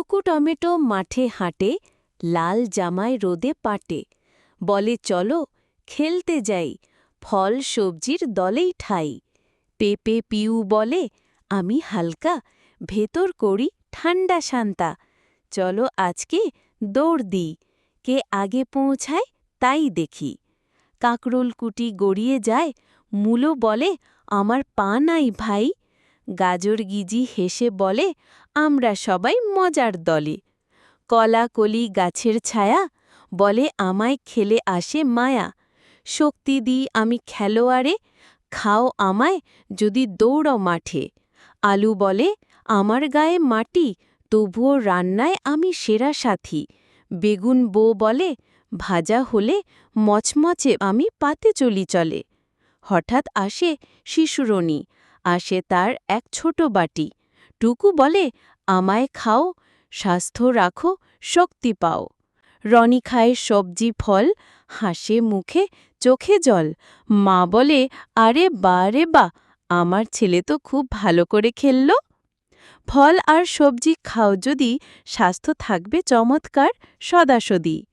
টুকু টমেটো মাঠে হাঁটে, লাল জামায় রোদে পাটে। বলে, চলো, খেলতে যাই, ফল সবজির দলেই ঠাই। পেপে পিউ বলে, আমি হালকা, ভেতর করি ঠান্ডা শান্তা। চলো আজকে দৌড় দিই, কে আগে পৌঁছায় তাই দেখি। কাকরুল কুটি গড়িয়ে যায়, মূলো বলে, আমার পা নাই ভাই। গাজর গিজি হেসে বলে, আমরা সবাই মজার দলে। কলা কলি গাছের ছায়া বলে, আমায় খেলে আসে মায়া। শক্তি দিই আমি খেলোয়াড়ে, খাও আমায় যদি দৌড় মাঠে। আলু বলে, আমার গায়ে মাটি, তবুও রান্নায় আমি সেরা সাথী। বেগুন বো বলে, ভাজা হলে মচমচে আমি পাতে চলি চলে। হঠাৎ আসে শিশুরণী আসে তার এক ছোট বাটি। টুকু বলে, আমায় খাও, স্বাস্থ্য রাখো, শক্তি পাও। রনি খায় সবজি, ফল, হাসে মুখে চোখে জল। মা বলে, আরে বা, রে বা, আমার ছেলে তো খুব ভালো করে খেলল। ফল আর সবজি খাও যদি, স্বাস্থ্য থাকবে চমৎকার, সদাসদি।